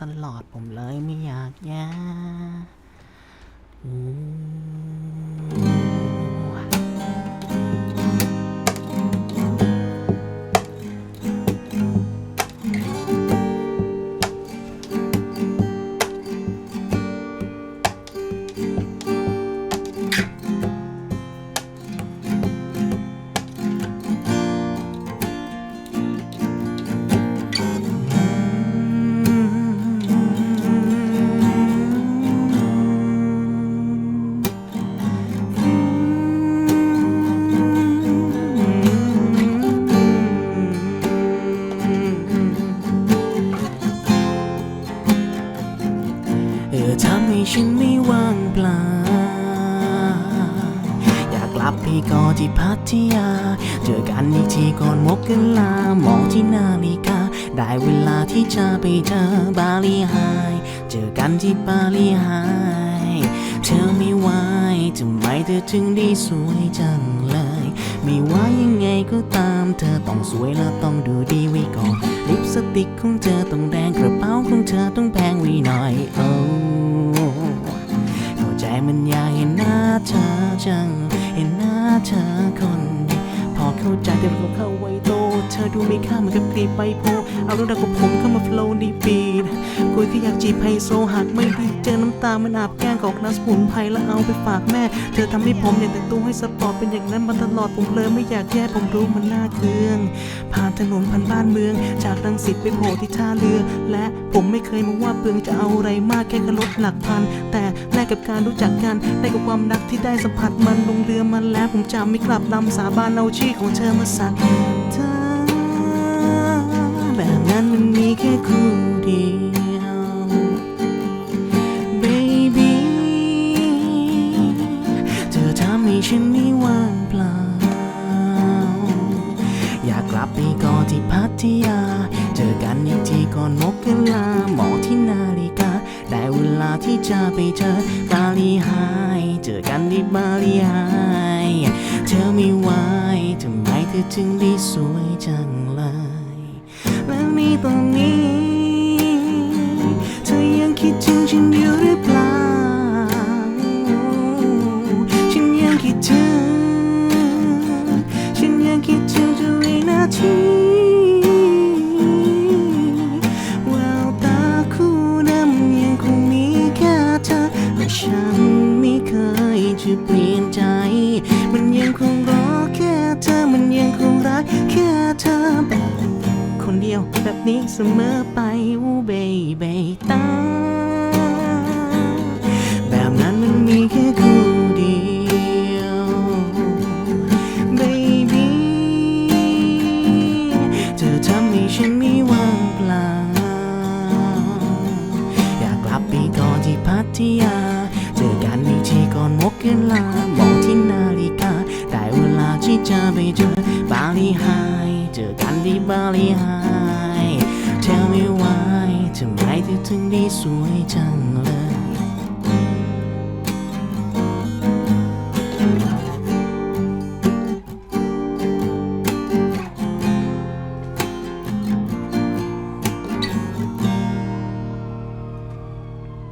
ตลอดผมเลยไม่อยากแย่อืม ฉันไม่ว่างเปล่า อยากกลับไปก่อที่พัทยา เจอกันอีกทีก่อนมกกันลามองที่นาฬิกา ได้เวลาที่จะไปเจอบาลีไฮเจอกันที่บาลีไฮเธอไม่ไหวทำไมเธอถึงได้สวยจังเลย ไม่ว่ายังไงก็ตาม เธอต้องสวยและต้องดูดีไว้ก่อนลิป สติกของเธอต้องแดงกระเป๋าของเธอต้องแพงไว้หน่อยโอ้เข้าใจมันอยากเห็นหน้าเธอจัง เห็นหน้าเธอคน พอเข้าใจแต่เราเข้าไวโต เธอดูไม่ค่าเหมือนกับกรีบใบโพเอาเรื่องราวของผมเข้ามาโฟล์ดีปีดคุยแค่อยากจีบไฮโซหากไม่ดีเจอน้ำตามันอาบแก้งกอกน้ำสมุนไพรแล้วเอาไปฝากแม่ เธอทำให้ผมอยากแต่งตัวให้สปอร์ตเป็นอย่างนั้นมาตลอดผมเลยไม่อยากแย่ผมรู้มันน่าเคือง ผ่านถนนพันบ้านเมือง จากรังสิตไปโผล่ที่ท่าเรือ และผมไม่เคยมองว่าเปลืองจะเอาอะไรมากแค่กระลดหลักพัน แต่แลกกับการรู้จักกันแลกกับความรักที่ได้สัมผัสมันลงเรือมันแล้วผมจะไม่กลับลำสาบานเอาชื่อของเธอมาสักเธอ นั้นมันมีแค่คู่เดียว baby เธอทำให้ฉันไม่ว่างเปล่า อยากกลับไปก่อนที่พัทยา เจอกันอีกทีก่อนมกันลามอที่นาฬิกา ได้เวลาที่จะไปเจอบาลีไฮเจอกันที่บาลีไฮเธอไม่ไหวทำไมเธอถึงได้สวยจังเลย ลี่ยนใจ มันยังคงรอแค่เธอ มันยังคงรักแค่เธอแบบคนเดียวแบบนี้เสมอไปวูเบยเบยตาแบบนั้นมันมีแค่คู่เดียว baby เธอทำให้ฉันไม่ว่างเปล่า อยากกลับไปก่อนที่พัทยา กันลามองที่นาฬิกา ได้เวลาที่จะไปเจอบาลีไฮเจอกันที่บาลีไฮ Tell me why ทำไมเธอถึงได้สวยจังเลย